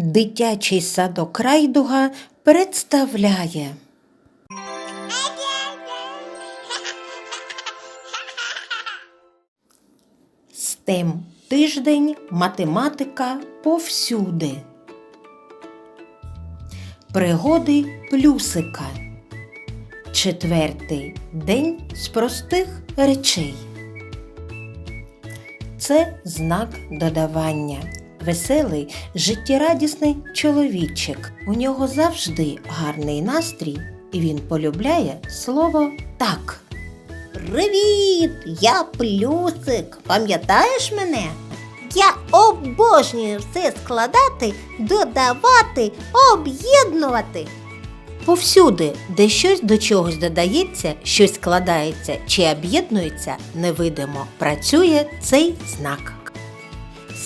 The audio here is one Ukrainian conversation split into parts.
Дитячий садок Райдуга представляє STEM тиждень математика повсюди. Пригоди плюсика. Четвертий день з простих речей. Це знак додавання. Веселий, життєрадісний чоловічик. У нього завжди гарний настрій, і він полюбляє слово так. Привіт! Я плюсик. Пам'ятаєш мене? Я обожнюю все складати, додавати, об'єднувати. Повсюди, де щось до чогось додається, щось складається чи об'єднується, невидимо працює цей знак.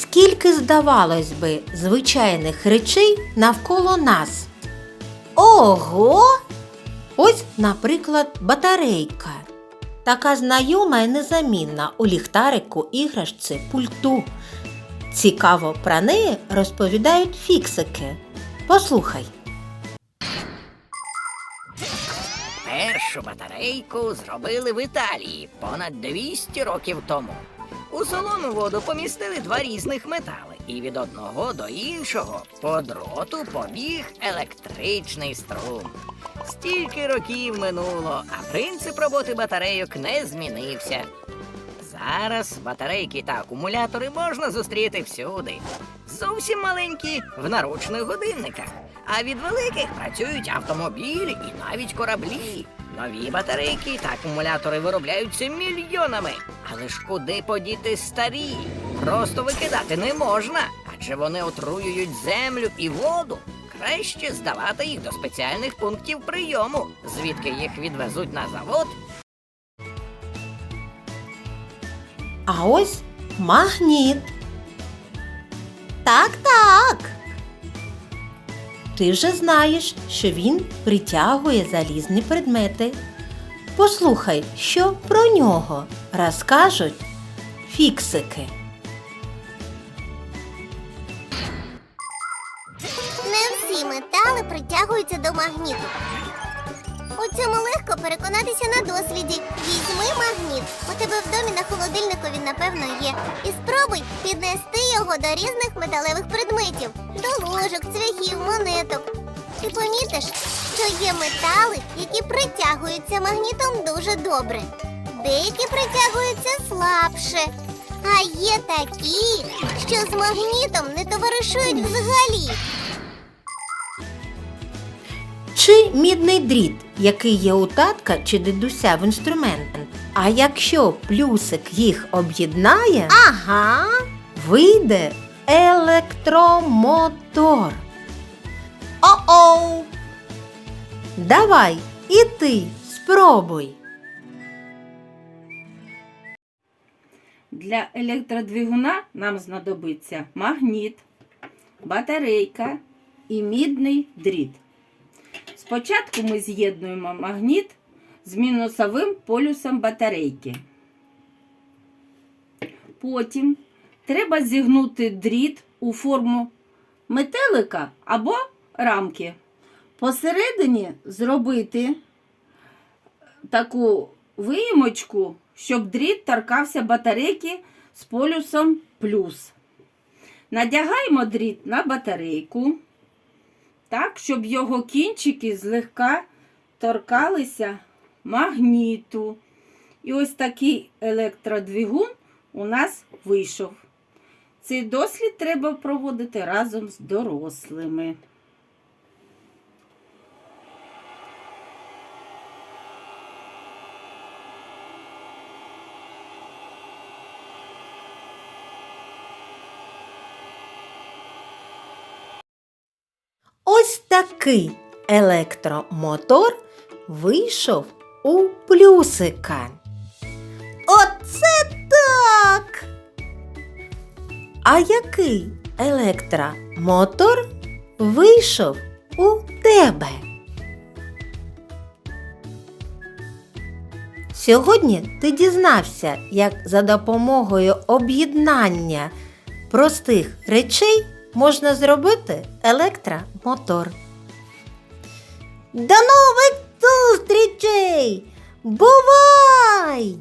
Скільки, здавалось би, звичайних речей навколо нас. Ого! Ось, наприклад, батарейка. Така знайома і незамінна у ліхтарику, іграшці, пульту. Цікаво про неї розповідають фіксики. Послухай. Першу батарейку зробили в Італії понад 200 років тому. У солону воду помістили два різних метали, і від одного до іншого по дроту побіг електричний струм. Стільки років минуло, а принцип роботи батарейок не змінився. Зараз батарейки та акумулятори можна зустріти всюди. Зовсім маленькі в наручних годинниках. А від великих працюють автомобілі і навіть кораблі. Нові батарейки та акумулятори виробляються мільйонами. Але ж куди подіти старі? Просто викидати не можна, адже вони отруюють землю і воду. Краще здавати їх до спеціальних пунктів прийому, звідки їх відвезуть на завод А ось магніт. Так, так. Ти вже знаєш, що він притягує залізні предмети. Послухай, що про нього розкажуть фіксики. Не всі метали притягуються до магніту. У цьому легко переконатися на досвіді. Візьми магніт. У тебе в домі на холодильнику він, напевно, є. І спробуй піднести його до різних металевих предметів, до ложок, цвяхів, монеток. Ти помітиш, що є метали, які притягуються магнітом дуже добре. Деякі притягуються слабше. А є такі, що з магнітом не товаришують взагалі. Чи мідний дріт, який є у татка чи дідуся в інструмент. А якщо плюсик їх об'єднає, Ага. вийде електромотор. О-оу. Давай і ти спробуй. Для електродвигуна нам знадобиться магніт, батарейка і мідний дріт. Спочатку ми з'єднуємо магніт з мінусовим полюсом батарейки. Потім треба зігнути дріт у форму метелика або рамки. Посередині зробити таку виїмочку, щоб дріт торкався батарейки з полюсом плюс. Надягаємо дріт на батарейку, так, щоб його кінчики злегка торкалися магніту. І ось такий електродвигун у нас вийшов. Цей дослід треба проводити разом з дорослими. Ось такий електромотор вийшов у плюсика. Оце так. А який електромотор вийшов у тебе? Сьогодні ти дізнався, як за допомогою об'єднання простих речей можна зробити електромотор. До нових зустрічей! Бувай!